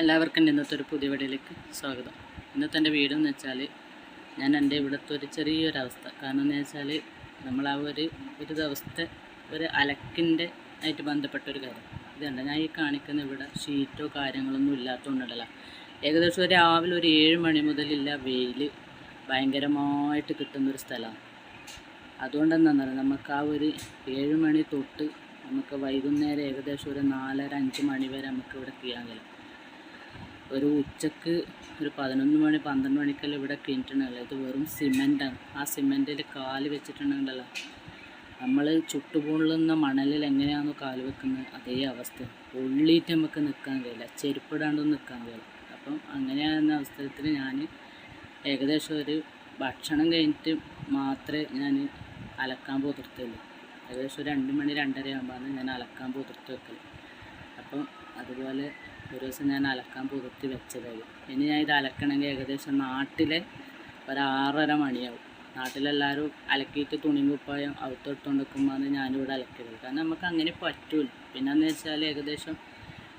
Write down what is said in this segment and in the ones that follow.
എല്ലാവർക്കും ഇന്നത്തെ ഒരു പുതിയ വീഡിയോയിലേക്ക് സ്വാഗതം. ഇന്നത്തെ എന്റെ വീട് എന്ന് വെച്ചാൽ ഞാൻ എന്റെ ഇവിടുത്തെ ഒരു ചെറിയൊരവസ്ഥ. കാരണം എന്ന് വെച്ചാൽ നമ്മൾ ആ ഒരു ഒരു ദിവസത്തെ ഒരു അലക്കിന്റെ ആയിട്ട് ബന്ധപ്പെട്ട ഒരു കാര്യം. ഇതുണ്ട് ഞാൻ ഈ കാണിക്കുന്ന ഇവിടെ ഷീറ്റോ കാര്യങ്ങളൊന്നും ഇല്ലാത്തതുകൊണ്ടല്ല ഏകദേശം രാവിലെ ഒരു ഏഴ് മണി മുതലില്ല വെയിൽ ഭയങ്കരമായിട്ട് കിട്ടുന്നൊരു സ്ഥലമാണ്. അതുകൊണ്ട് പറയുക നമുക്ക് ആ ഒരു ഏഴ് മണി തൊട്ട് നമുക്ക് വൈകുന്നേരം ഏകദേശം ഒരു നാലര അഞ്ച് മണി വരെ നമുക്ക് ഇവിടെ ചെയ്യാൻ കഴിയും. ഒരു ഉച്ചയ്ക്ക് ഒരു പതിനൊന്ന് മണി പന്ത്രണ്ട് മണിക്കെല്ലാം ഇവിടെ കിണറ്റണല്ലോ ഇത് വെറും സിമെന്റാണ്. ആ സിമെന്റിൽ കാൽ വെച്ചിട്ടുണ്ടെങ്കിലല്ലോ നമ്മൾ ചുട്ടുപൊള്ളുന്ന മണലിൽ എങ്ങനെയാണോ കാൽ വെക്കുന്നത് അതേ അവസ്ഥ. പൊള്ളിയിട്ട് നമുക്ക് നിൽക്കാൻ കഴിയില്ല. ചെരുപ്പിടാണ്ടൊന്നും നിൽക്കാൻ കഴിയില്ല. അപ്പം അങ്ങനെയാകുന്ന അവസരത്തിൽ ഞാൻ ഏകദേശം ഒരു ഭക്ഷണം കഴിഞ്ഞിട്ട് മാത്രമേ ഞാൻ അലക്കാൻ പോതിർത്തുള്ളൂ ഏകദേശം രണ്ട് മണി രണ്ടര ആകുമ്പോഴാണ് ഞാൻ അലക്കാൻ പോതിർത്ത് വെക്കൽ അപ്പം അതുപോലെ ഒരു ദിവസം ഞാൻ അലക്കാൻ പുതുത്തി വെച്ചതായി. ഇനി ഞാൻ ഇത് അലക്കണമെങ്കിൽ ഏകദേശം നാട്ടിലെ ഒരാറര മണിയാവും. നാട്ടിലെല്ലാവരും അലക്കിയിട്ട് തുണി കുപ്പായം അകത്തോട്ടുകൊണ്ട് നിൽക്കുമ്പോൾ ഞാനിവിടെ അലക്കരുത് കാരണം നമുക്ക് അങ്ങനെ പറ്റൂല. പിന്നെന്ന് വെച്ചാൽ ഏകദേശം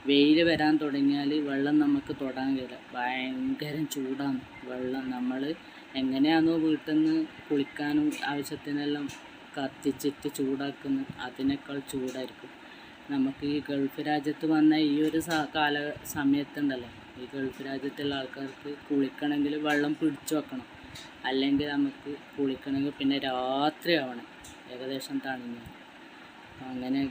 വെയിൽ വരാൻ തുടങ്ങിയാൽ വെള്ളം നമുക്ക് തൊടാൻ കഴിയില്ല. ഭയങ്കര ചൂടാണ് വെള്ളം. നമ്മൾ എങ്ങനെയാണോ വീട്ടിൽ നിന്ന് കുളിക്കാനും ആവശ്യത്തിനെല്ലാം കത്തിച്ചിട്ട് ചൂടാക്കുന്നത് അതിനേക്കാൾ ചൂടായിരിക്കും. നമുക്ക് ഈ ഗൾഫ് രാജ്യത്ത് വന്ന ഈ ഒരു കാല സമയത്തുണ്ടല്ലോ. ഈ ഗൾഫ് രാജ്യത്തുള്ള ആൾക്കാർക്ക് കുളിക്കണമെങ്കിൽ വെള്ളം പിടിച്ചു വെക്കണം. അല്ലെങ്കിൽ നമുക്ക് കുളിക്കണമെങ്കിൽ പിന്നെ രാത്രി ആവണം. ഏകദേശം തണിഞ്ഞ് അങ്ങനെ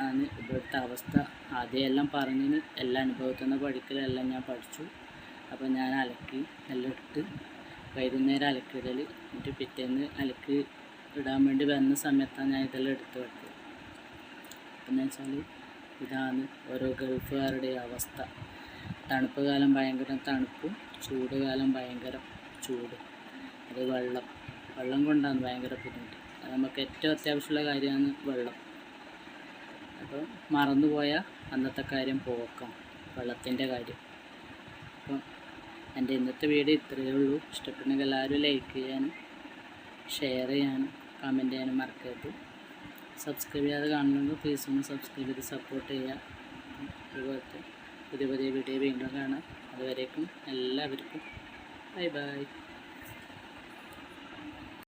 ആണ് ഇവിടുത്തെ അവസ്ഥ. ആദ്യം എല്ലാം പറഞ്ഞിന് എല്ലാ അനുഭവത്തിൽ നിന്ന് പഠിക്കലെല്ലാം ഞാൻ പഠിച്ചു. അപ്പോൾ ഞാൻ അലക്കി എല്ലാം ഇട്ട് വൈകുന്നേരം അലക്കിടൽ എന്നിട്ട് പിറ്റേന്ന് അലക്കി ഇടാൻ വേണ്ടി വരുന്ന സമയത്താണ് ഞാൻ ഇതെല്ലാം എടുത്ത് വെക്കുക എന്ന് വെച്ചാൽ ഇതാണ് ഓരോ ഗൾഫുകാരുടെ അവസ്ഥ. തണുപ്പ് കാലം ഭയങ്കര തണുപ്പും ചൂട് കാലം ഭയങ്കര ചൂട്. അത് വെള്ളം. വെള്ളം കൊണ്ടാണ് ഭയങ്കര ബുദ്ധിമുട്ട്. അത് നമുക്ക് ഏറ്റവും അത്യാവശ്യമുള്ള കാര്യമാണ് വെള്ളം. അപ്പോൾ മറന്നുപോയ അന്നത്തെ കാര്യം പോക്കാം. വെള്ളത്തിന്റെ കാര്യം. അപ്പം എന്റെ ഇന്നത്തെ വീഡിയോ ഇത്രയേ ഉള്ളൂ. ഇഷ്ടപ്പെട്ടെങ്കിൽ എല്ലാവരും ലൈക്ക് ചെയ്യാനും ഷെയർ ചെയ്യാനും കമന്റ് ചെയ്യാനും മറക്കരുത്. സബ്സ്ക്രൈബ് ചെയ്യാതെ കാണുന്നുണ്ട് പ്ലീസ് ഒന്ന് സബ്സ്ക്രൈബ് ചെയ്ത് സപ്പോർട്ട് ചെയ്യുക. അതുപോലത്തെ പുതിയ പുതിയ വീഡിയോ വീണ്ടും കാണാം. അതുവരേക്കും എല്ലാവർക്കും. Bye bye